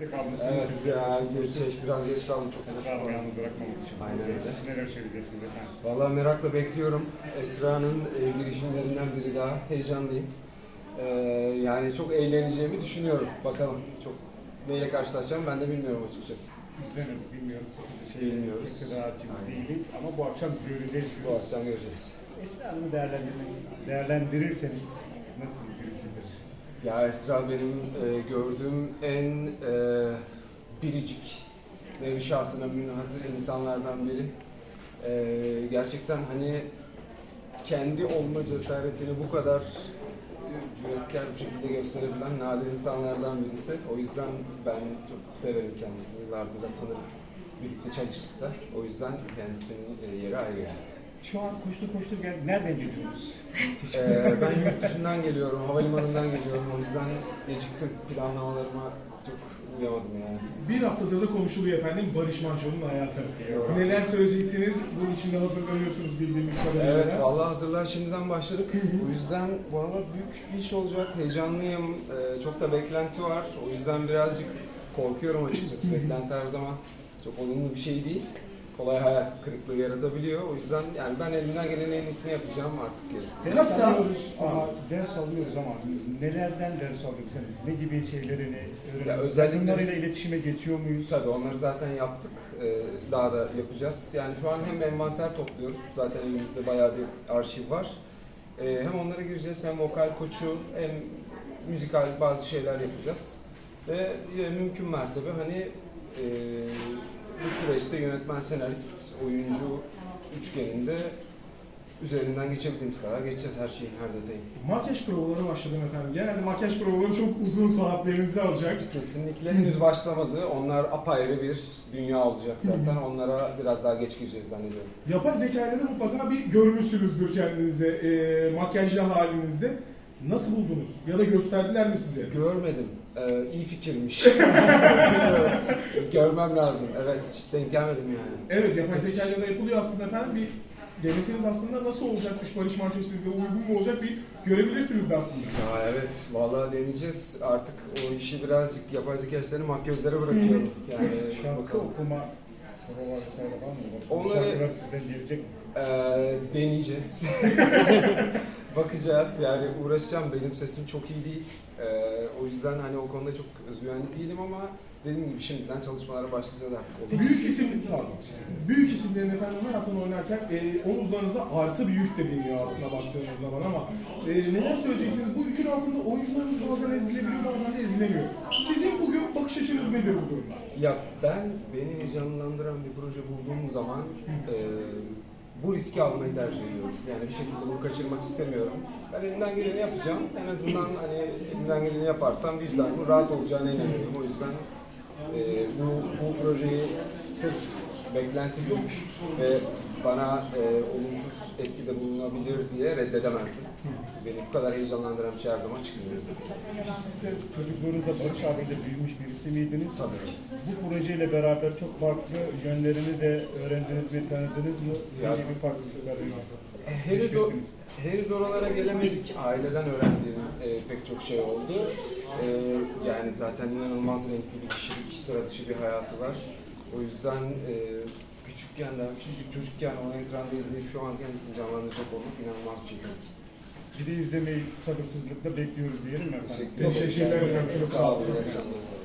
Evet Siz ya geç, biraz geç kaldım çok. Esra Hanım'ı yalnız bırakmamak için. Aynen öyle. Siz neler söyleyeceksiniz efendim? Vallahi merakla bekliyorum. Esra'nın e, girişimlerinden biri daha. Heyecanlıyım. Ee, yani çok eğleneceğimi düşünüyorum. Bakalım çok neyle karşılaşacağım ben de bilmiyorum açıkçası. İzlemedik, bilmiyoruz. Şey, Bilmiyoruz. Pek de hakim değiliz ama bu akşam göreceğiz. Bu akşam göreceğiz. Esra Hanım'ı değerlendirirseniz nasıl birisidir? Ya Esra benim e, gördüğüm en e, biricik ve şahsına münhasır insanlardan biri. E, gerçekten hani kendi olma cesaretini bu kadar cüretkar bir şekilde gösterebilen nadir insanlardan birisi. O yüzden ben çok severim kendisini. Yıllardır da tanırım. Birlikte çalıştık da. O yüzden kendisinin e, yeri ayrı yani. Şu an koştur koştur gel. Nereden geliyorsunuz? Ee, ben yurt dışından geliyorum, havalimanından geliyorum. O yüzden geciktim. Planlamalarıma çok uyamadım yani. Bir haftada da konuşuluyor efendim Barış Manço'nun hayatı. Eyvallah. Neler söyleyeceksiniz? Bunun için de hazırlanıyorsunuz bildiğimiz kadarıyla. Evet, vallahi hazırlığa şimdiden başladık. Bu yüzden bu arada büyük bir iş olacak. Heyecanlıyım. Ee, çok da beklenti var. O yüzden birazcık korkuyorum açıkçası. beklenti her zaman çok olumlu bir şey değil. Kolay hayal kırıklığı yaratabiliyor. O yüzden yani ben elimden gelen en iyisini yapacağım artık gerisi. Ders alıyoruz ama ders alıyoruz ama nelerden ders alıyoruz? Yani ne gibi şeylerini Ya öğreniyoruz? özellikle Yakınlarıyla biz- iletişime geçiyor muyuz? Tabii onları zaten yaptık. Ee, daha da yapacağız. Yani şu an hem envanter topluyoruz. Zaten elimizde bayağı bir arşiv var. Ee, hem onlara gireceğiz hem vokal koçu hem müzikal bazı şeyler yapacağız. Ve e, mümkün mertebe hani e, bu süreçte yönetmen, senarist, oyuncu üçgeninde üzerinden geçebildiğimiz kadar geçeceğiz her şeyin, her detayın. Makyaj provaları başladı efendim. Genelde makyaj provaları çok uzun saatlerinizi alacak. Kesinlikle henüz başlamadı. Onlar apayrı bir dünya olacak zaten. Onlara biraz daha geç gireceğiz zannediyorum. Yapay zeka ile de mutlaka bir görmüşsünüzdür kendinize e, makyajlı halinizde. Nasıl buldunuz? Ya da gösterdiler mi size? Görmedim. Ee, iyi fikirmiş. Görmem lazım. Evet, hiç denk gelmedim yani. Evet yapay zeka ile de yapılıyor aslında efendim. Bir deneseniz aslında nasıl olacakmış Barış Manço sizde uygun mu olacak bir görebilirsiniz de aslında. Ya evet, vallahi deneyeceğiz. Artık o işi birazcık yapay zeka işlerini makyözlere bırakıyorum. Yani Şarkı bakalım. okuma prova vesaire var mı? Onları- Şarkılar sizden gelecek mi? Ee, deneyeceğiz. Bakacağız. Yani uğraşacağım. Benim sesim çok iyi değil. Ee, o yüzden hani o konuda çok özgüvenli değilim ama dediğim gibi şimdiden çalışmalara başlayacağız artık. Olur. Büyük isim Büyük isimlerin efendim hayatını oynarken e, omuzlarınıza artı bir yük de biniyor aslında baktığınız zaman ama e, neler söyleyeceksiniz? Bu yükün altında oyuncularımız bazen ezilebiliyor bazen de ezilemiyor. Sizin bugün bakış açınız nedir bu durumda? Ya ben beni heyecanlandıran bir proje bulduğum zaman e, bu riski almayı tercih ediyorum. Yani bir şekilde bunu kaçırmak istemiyorum. Ben elimden geleni yapacağım. En azından hani elimden geleni yaparsam vicdanımın rahat olacağına inanıyorum. O yüzden e, bu, bu projeyi sırf beklenti büyük ve bana e, olumsuz etkide bulunabilir diye reddedemezdim. Beni bu kadar heyecanlandıran bir şey her zaman çıkmıyor. Peki siz de çocukluğunuzda Barış abiyle büyümüş birisi miydiniz? Tabii. Bu projeyle beraber çok farklı yönlerini de öğrendiniz mi, tanıdınız mı? Biraz- gibi farklılıkları Henüz, o, keşfettiniz? henüz oralara gelemedik. Aileden öğrendiğim e, pek çok şey oldu. E, yani zaten inanılmaz renkli bir kişilik, sıra dışı bir hayatı var. O yüzden e, küçükken daha küçücük çocukken o ekranda izleyip şu an kendisini canlandıracak olmak inanılmaz bir şey. Bir de izlemeyi sabırsızlıkla bekliyoruz diyelim mi efendim? Teşekkür Teşekkürler efendim. Çok Çok sağ sağ olun. İyi akşamlar.